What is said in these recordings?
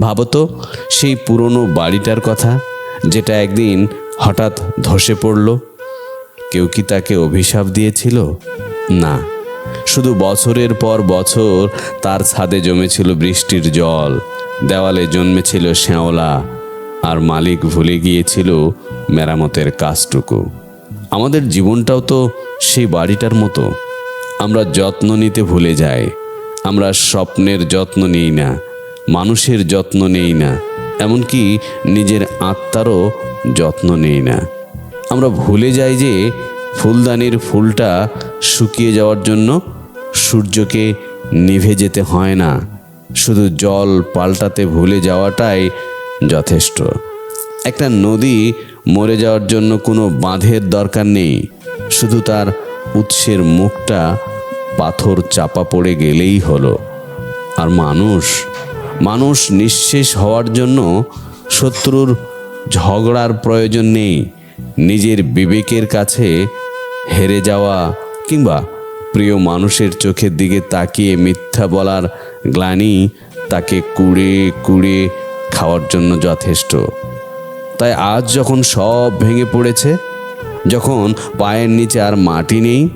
ভাবো তো, সেই পুরনো বাড়িটার কথা যেটা একদিন হঠাৎ ধসে পড়ল। কেউ কি তাকে অভিশাপ দিয়েছিল? না। শুধু বছরের পর বছর তার ছাদে জমেছিল বৃষ্টির জল। দেওয়ালে জন্মেছিল শ্যাওলা, আর মালিক ভুলে গিয়েছিল মেরামতের কাজটুকু। আমাদের জীবনটাও তো সেই বাড়িটার মতো। আমরা যত্ন নিতে ভুলে যাই। আমরা স্বপ্নের যত্ন নেই না। মানুষের যত্ন নেই না, এমনকি নিজের আত্মারও যত্ন নেই না। আমরা ভুলে যাই যে ফুলদানির ফুলটা শুকিয়ে যাওয়ার জন্য সূর্যকে নিভে যেতে হয় না, শুধু জল পাল্টাতে ভুলে যাওয়াটাই যথেষ্ট। একটা নদী মরে যাওয়ার জন্য কোনো বাঁধের দরকার নেই, শুধু তার উৎসের মুখটা পাথর চাপা পড়ে গেলেই হলো। আর মানুষ মানুষ নিঃশেষ হওয়ার জন্য শত্রুর ঝগড়ার প্রয়োজন নেই। নিজের বিবেকের কাছে হেরে যাওয়া কিংবা প্রিয় মানুষের চোখের দিকে তাকিয়ে মিথ্যা বলার গ্লানি তাকে কুড়ে কুড়ে খাওয়ার জন্য যথেষ্ট। তাই আজ যখন সব ভেঙে পড়েছে, যখন পায়ের নিচে আর মাটি নেই,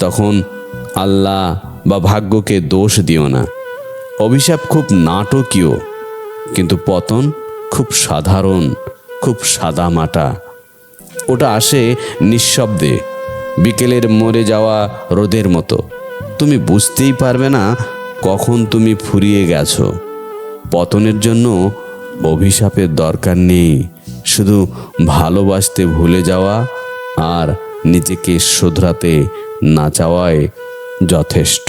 তখন আল্লাহ বা ভাগ্যকে দোষ দিও না। অভিশাপ খুব নাটকীয়, কিন্তু পতন খুব সাধারণ, খুব সাদা মাটা ওটা আসে নিঃশব্দে, বিকেলের মরে যাওয়া রোদের মতো। তুমি বুঝতেই পারবে না কখন তুমি ফুরিয়ে গেছো। পতনের জন্য অভিশাপের দরকার নেই, শুধু ভালোবাসতে ভুলে যাওয়া আর নিজেকে শোধরাতে না চাওয়াই যথেষ্ট।